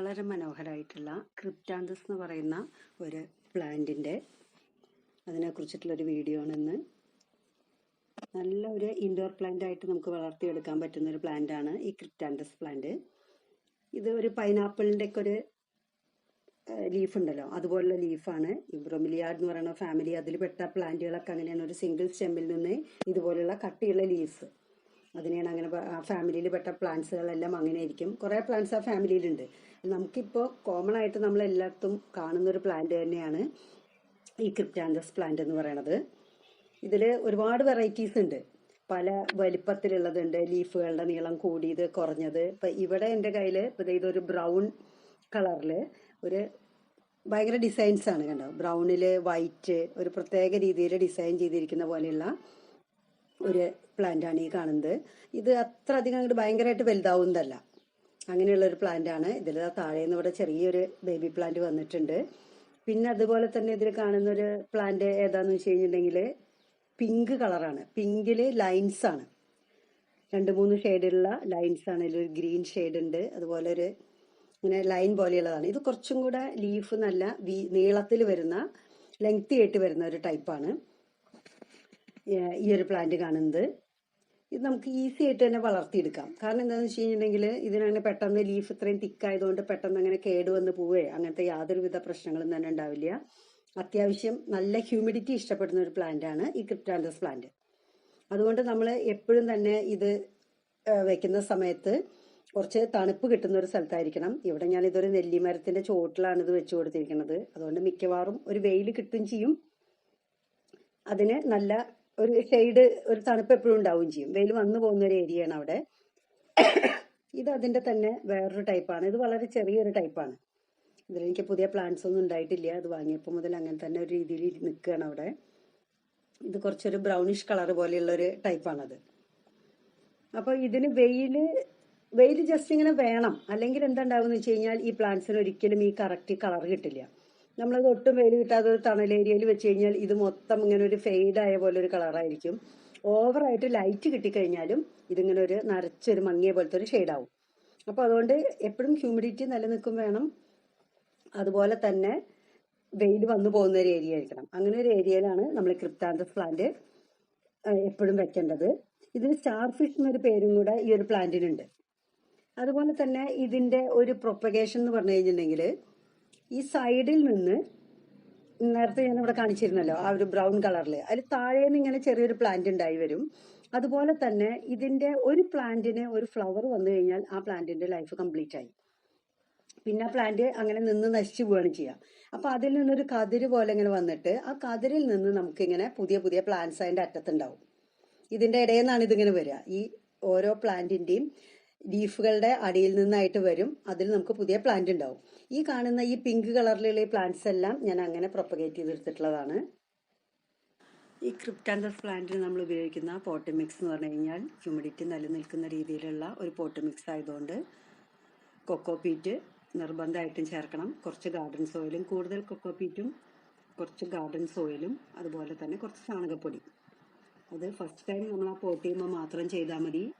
വളരെ മനോഹരമായിട്ടുള്ള ക്രിപ്റ്റാന്തസ് എന്ന് പറയുന്ന ഒരു പ്ലാന്റിന്റെ അതിനെക്കുറിച്ചിട്ടുള്ളൊരു വീഡിയോ ആണ് ഇന്ന് നല്ല ഒരു ഇൻഡോർ പ്ലാന്റ് ആയിട്ട് നമുക്ക് വളർത്തിയെടുക്കാൻ പറ്റുന്ന ഒരു പ്ലാന്റ് ആണ് ഈ ക്രിപ്റ്റാന്തസ് പ്ലാന്റ് ഇത് ഒരു പൈനാപ്പിളിന്റെ ഒക്കെ ഒരു ലീഫ് ഉണ്ടല്ലോ. അതുപോലുള്ള ലീഫാണ് ഈ ബ്രൊമിലിയാഡ് എന്ന് പറയുന്ന ഫാമിലി അതിൽ പെട്ട പ്ലാന്റുകളൊക്കെ അങ്ങനെയാണ്. ഒരു സിംഗിൾ സ്റ്റെമ്മിൽ നിന്ന് ഇതുപോലുള്ള കട്ടിയുള്ള ലീവ്സ് അതിനെയാണ് അങ്ങനെ ആ ഫാമിലിയിൽ പെട്ട പ്ലാന്റ്സുകളെല്ലാം അങ്ങനെ ആയിരിക്കും കുറേ പ്ലാന്റ്സ് ആ ഫാമിലിയിലുണ്ട്. നമുക്കിപ്പോൾ കോമൺ ആയിട്ട് നമ്മൾ എല്ലായിടത്തും കാണുന്ന ഒരു പ്ലാന്റ് തന്നെയാണ് ഈ ക്രിപ്റ്റാൻഡസ് പ്ലാന്റ് എന്ന് പറയണത്. ഇതിൽ ഒരുപാട് വെറൈറ്റീസ് ഉണ്ട്. പല വലിപ്പത്തിലുള്ളതുണ്ട്. ലീഫുകളുടെ നീളം കൂടിയത് കുറഞ്ഞത്. ഇപ്പം ഇവിടെ എന്റെ കയ്യിൽ ഇപ്പം ഇതൊരു ബ്രൗൺ കളറിൽ ഒരു ഭയങ്കര ഡിസൈൻസ് ആണ് കണ്ടോ? ബ്രൗണിൽ വൈറ്റ് ഒരു പ്രത്യേക രീതിയിൽ ഡിസൈൻ ചെയ്തിരിക്കുന്ന പോലെയുള്ള ഒരു പ്ലാന്റ് ആണ് ഈ കാണുന്നത്. ഇത് അത്ര അധികം അങ്ങോട്ട് ഭയങ്കരമായിട്ട് വലുതാവുന്നതല്ല. അങ്ങനെയുള്ള ഒരു പ്ലാന്റ് ആണ് ഇതിൽ താഴെ നിന്ന് ഇവിടെ ചെറിയൊരു ബേബി പ്ലാന്റ് വന്നിട്ടുണ്ട്. പിന്നെ അതുപോലെ തന്നെ ഇതിൽ കാണുന്ന ഒരു പ്ലാന്റ് ഏതാന്ന് വെച്ച് കഴിഞ്ഞിട്ടുണ്ടെങ്കിൽ പിങ്ക് കളറാണ്. പിങ്കിൽ ലൈൻസ് ആണ്. രണ്ട് മൂന്ന് ഷെയ്ഡിലുള്ള ലൈൻസ് ആണ്. ഇതിലൊരു ഗ്രീൻ ഷെയ്ഡ് ഉണ്ട് അതുപോലെ ഒരു ഇങ്ങനെ ലൈൻ പോലെയുള്ളതാണ്. ഇത് കുറച്ചും കൂടെ ലീഫ് നല്ല നീളത്തിൽ വരുന്ന ലെങ്തി ആയിട്ട് വരുന്ന ഒരു ടൈപ്പാണ്. ഈ ഒരു പ്ലാന്റ് കാണുന്നത്. ഇത് നമുക്ക് ഈസി ആയിട്ട് തന്നെ വളർത്തിയെടുക്കാം. കാരണം എന്താണെന്ന് വെച്ച് കഴിഞ്ഞിട്ടുണ്ടെങ്കിൽ ഇതിനങ്ങനെ പെട്ടെന്ന് ലീഫ് ഇത്രയും തിക്കായതുകൊണ്ട് പെട്ടെന്ന് അങ്ങനെ കേടുവന്ന് പോവേ അങ്ങനത്തെ യാതൊരുവിധ പ്രശ്നങ്ങളും തന്നെ ഉണ്ടാവില്ല. അത്യാവശ്യം നല്ല ഹ്യൂമിഡിറ്റി ഇഷ്ടപ്പെടുന്ന ഒരു പ്ലാന്റ് ആണ് ഈ ക്രിപ്റ്റാൻഡസ് പ്ലാന്റ് അതുകൊണ്ട് നമ്മൾ എപ്പോഴും തന്നെ ഇത് വെക്കുന്ന സമയത്ത് കുറച്ച് തണുപ്പ് കിട്ടുന്ന ഒരു സ്ഥലത്തായിരിക്കണം. ഇവിടെ ഞാൻ ഇതൊരു നെല്ലിമരത്തിന്റെ ചോട്ടിലാണ് ഇത് വെച്ചു കൊടുത്തിരിക്കുന്നത്. അതുകൊണ്ട് മിക്കവാറും ഒരു വെയിൽ കിട്ടുകയും ചെയ്യും. അതിന് നല്ല ഒരു ഷെയ്ഡ് ഒരു തണുപ്പ് എപ്പോഴും ഉണ്ടാവുകയും ചെയ്യും. വെയിൽ വന്നു പോകുന്ന ഒരു ഏരിയയാണ് അവിടെ. ഇത് അതിന്റെ തന്നെ വേറൊരു ടൈപ്പാണ് ഇത് വളരെ ചെറിയൊരു ടൈപ്പാണ് ഇതിലെനിക്ക് പുതിയ പ്ലാന്റ്സ് ഒന്നും ഉണ്ടായിട്ടില്ല. അത് വാങ്ങിയപ്പോൾ മുതൽ അങ്ങനെ തന്നെ ഒരു രീതിയിൽ നിൽക്കുകയാണ് അവിടെ. ഇത് കുറച്ചൊരു ബ്രൗണിഷ് കളർ പോലെയുള്ള ഒരു ടൈപ്പാണത് അപ്പോൾ ഇതിന് വെയിൽ വെയിൽ ജസ്റ്റ് ഇങ്ങനെ വേണം. അല്ലെങ്കിൽ എന്താ ഉണ്ടാവുമെന്ന് വെച്ച് കഴിഞ്ഞാൽ ഈ പ്ലാന്റ്സിന് ഒരിക്കലും ഈ കറക്റ്റ് കളർ കിട്ടില്ല. നമ്മളത് ഒട്ടും വെയിൽ കിട്ടാതെ ഒരു തണൽ ഏരിയയിൽ വെച്ച് കഴിഞ്ഞാൽ ഇത് മൊത്തം ഇങ്ങനെ ഒരു ഫെയ്ഡ് ആയ പോലെ ഒരു കളറായിരിക്കും ഓവറായിട്ട് ലൈറ്റ് കിട്ടിക്കഴിഞ്ഞാലും ഇതിങ്ങനെ ഒരു നരച്ചൊരു മങ്ങിയ പോലത്തെ ഒരു ഷെയ്ഡാവും അപ്പോൾ അതുകൊണ്ട് എപ്പോഴും ഹ്യൂമിഡിറ്റി നിലനിൽക്കും വേണം. അതുപോലെ തന്നെ വെയിൽ വന്നു പോകുന്ന ഒരു ഏരിയ ആയിരിക്കണം. അങ്ങനെ ഒരു ഏരിയയിലാണ് നമ്മൾ ക്രിപ്താന്തസ് പ്ലാന്റ് എപ്പോഴും വെക്കേണ്ടത്. ഇതിന് സ്റ്റാർ ഫിഷ് എന്നൊരു പേരും കൂടെ ഈ ഒരു പ്ലാന്റിനുണ്ട് അതുപോലെ തന്നെ ഇതിന്റെ ഒരു പ്രൊപ്പഗേഷൻ എന്ന് പറഞ്ഞു കഴിഞ്ഞിട്ടുണ്ടെങ്കിൽ ഈ സൈഡിൽ നിന്ന് നേരത്തെ ഞാൻ ഇവിടെ കാണിച്ചിരുന്നല്ലോ ആ ഒരു ബ്രൗൺ കളറിൽ അതിൽ താഴെ നിന്ന് ഇങ്ങനെ ചെറിയൊരു പ്ലാന്റ് ഉണ്ടായി വരും. അതുപോലെ തന്നെ ഇതിന്റെ ഒരു പ്ലാന്റിന് ഒരു ഫ്ലവർ വന്നു കഴിഞ്ഞാൽ ആ പ്ലാന്റിന്റെ ലൈഫ് കംപ്ലീറ്റ് ആയി. പിന്നെ ആ പ്ലാന്റ് അങ്ങനെ നിന്ന് നശിച്ചു പോവുകയാണ് ചെയ്യുക അപ്പൊ അതിൽ നിന്നൊരു കതിര് പോലെ ഇങ്ങനെ വന്നിട്ട് ആ കതിരിൽ നിന്ന് നമുക്ക് ഇങ്ങനെ പുതിയ പുതിയ പ്ലാന്റ്സ് അതിന്റെ അറ്റത്തുണ്ടാവും ഇതിന്റെ ഇടയിൽ നിന്നാണ് ഇതിങ്ങനെ വരിക. ഈ ഓരോ പ്ലാന്റിന്റെയും ലീഫുകളുടെ അടിയിൽ നിന്നായിട്ട് വരും. അതിൽ നമുക്ക് പുതിയ പ്ലാന്റ് ഉണ്ടാവും. ഈ കാണുന്ന ഈ പിങ്ക് കളറിലുള്ള പ്ലാന്റ്സ് എല്ലാം ഞാൻ അങ്ങനെ പ്രൊപ്പഗേറ്റ് ചെയ്തെടുത്തിട്ടുള്ളതാണ്. ഈ ക്രിപ്റ്റാൻഡസ് പ്ലാന്റിന് നമ്മൾ ഉപയോഗിക്കുന്ന പോട്ട് മിക്സ് എന്ന് പറഞ്ഞു കഴിഞ്ഞാൽ ഹ്യൂമിഡിറ്റി നിലനിൽക്കുന്ന രീതിയിലുള്ള ഒരു പോട്ട് മിക്സ് ആയതുകൊണ്ട് കൊക്കോ പീറ്റ് നിർബന്ധമായിട്ടും ചേർക്കണം. കുറച്ച് ഗാർഡൻ സോയിലും കൂടുതൽ കൊക്കോ പീറ്റും കുറച്ച് ഗാർഡൻ സോയിലും അതുപോലെ തന്നെ കുറച്ച് ചാണകപ്പൊടി. അത് ഫസ്റ്റ് ടൈം നമ്മൾ ആ പോട്ട് ചെയ്യുമ്പോൾ മാത്രം ചെയ്താൽ മതി.